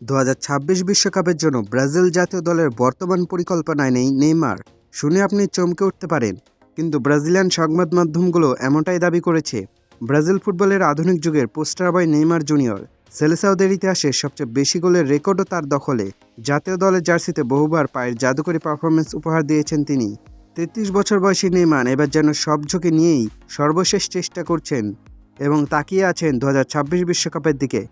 দু বিশ্বকাপের জন্য ব্রাজিল জাতীয় দলের বর্তমান পরিকল্পনায় নেই নেইমার। শুনে আপনি চমকে উঠতে পারেন, কিন্তু ব্রাজিলিয়ান সংবাদ মাধ্যমগুলো এমনটাই দাবি করেছে। ব্রাজিল ফুটবলের আধুনিক যুগের পোস্টার বয় নেইমার জুনিয়র, সেলেসাওদের ইতিহাসে সবচেয়ে বেশি গোলের রেকর্ডও তার দখলে। জাতীয় দলের জার্সিতে বহুবার পায়ের জাদুকরী পারফরমেন্স উপহার দিয়েছেন তিনি। তেত্রিশ বছর বয়সী নেইমার এবার যেন সব ঝুঁকি নিয়েই সর্বশেষ চেষ্টা করছেন এবং তাকিয়ে আছেন দু বিশ্বকাপের দিকে।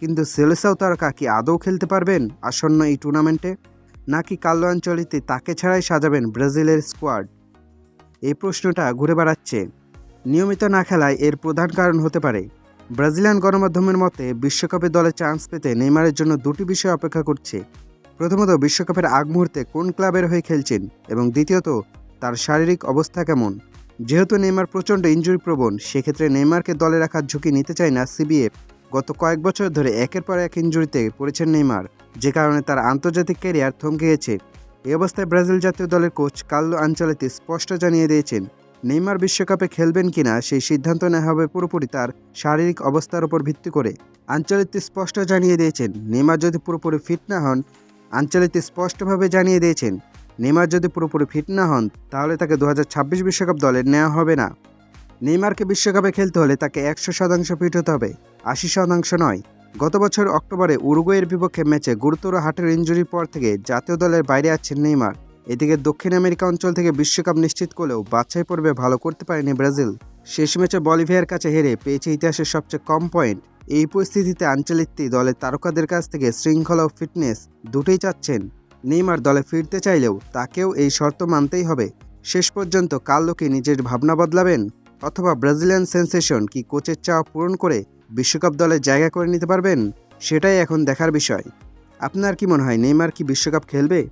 কিন্তু সেলেসাও তারকা কি আদৌ খেলতে পারবেন আসন্ন এই টুর্নামেন্টে? নাকি কাল্লো অঞ্চলিতে তাকে ছাড়াই সাজাবেন ব্রাজিলের স্কোয়াড? এই প্রশ্নটা ঘুরে বেড়াচ্ছে। নিয়মিত না খেলায় এর প্রধান কারণ হতে পারে। ব্রাজিলিয়ান গণমাধ্যমের মতে, বিশ্বকাপে দলে চান্স পেতে নেইমারের জন্য দুটি বিষয় অপেক্ষা করছে। প্রথমত, বিশ্বকাপের আগ মুহূর্তে কোন ক্লাবের হয়ে খেলছেন? এবং দ্বিতীয়ত, তার শারীরিক অবস্থা কেমন? যেহেতু নেইমার প্রচণ্ড ইঞ্জুরি প্রবণ সেক্ষেত্রে নেইমারকে দলে রাখার ঝুঁকি নিতে চায় না সিবিএফ। গত কয়েক বছর ধরে একের পর এক ইঞ্জুরিতে পড়েছেন নেইমার, যে কারণে তার আন্তর্জাতিক ক্যারিয়ার থমকে গেছে। এই অবস্থায় ব্রাজিল জাতীয় দলের কোচ কার্লো আঞ্চলেতে স্পষ্ট জানিয়ে দিয়েছেন, নেইমার বিশ্বকাপে খেলবেন কিনা সেই সিদ্ধান্ত নেওয়া হবে পুরোপুরি তার শারীরিক অবস্থার উপর ভিত্তি করে। আঞ্চলিক স্পষ্ট জানিয়ে দিয়েছেন, নেইমার যদি পুরোপুরি ফিট না হন আঞ্চলিক স্পষ্টভাবে জানিয়ে দিয়েছেন, নেইমার যদি পুরোপুরি ফিট না হন, তাহলে তাকে দু বিশ্বকাপ দলে নেওয়া হবে না। নেইমারকে বিশ্বকাপে খেলতে হলে তাকে একশো শতাংশ ফিট হতে হবে, আশি শতাংশ নয়। গত বছর অক্টোবরে উরুগুয়ের বিপক্ষে ম্যাচে গুরুতর হাটের ইঞ্জুরির পর থেকে জাতীয় দলের বাইরে আছেন নেইমার। এদিকে দক্ষিণ আমেরিকা অঞ্চল থেকে বিশ্বকাপ নিশ্চিত করলেও বাছাই পর্বে ভালো করতে পারেনি ব্রাজিল। শেষ ম্যাচে বলিভিয়ার কাছে হেরে পেয়েছে ইতিহাসের সবচেয়ে কম পয়েন্ট। এই পরিস্থিতিতে আঞ্চলিকটি দলের তারকাদের কাছ থেকে শৃঙ্খলা ও ফিটনেস দুটোই চাচ্ছেন। নেইমার দলে ফিরতে চাইলেও তাকেও এই শর্ত মানতেই হবে। শেষ পর্যন্ত কাল লোকে নিজের ভাবনা বদলাবেন। অথবা ব্রাজিলিয়ান সেন্সেশন কি কোচের চাওয়া পূরণ করে বিশ্বকাপ দলে জায়গা করে নিতে পারবেন? সেটাই এখন দেখার বিষয়। আপনার কি মনে হয়, নেইমার কি বিশ্বকাপ খেলবে?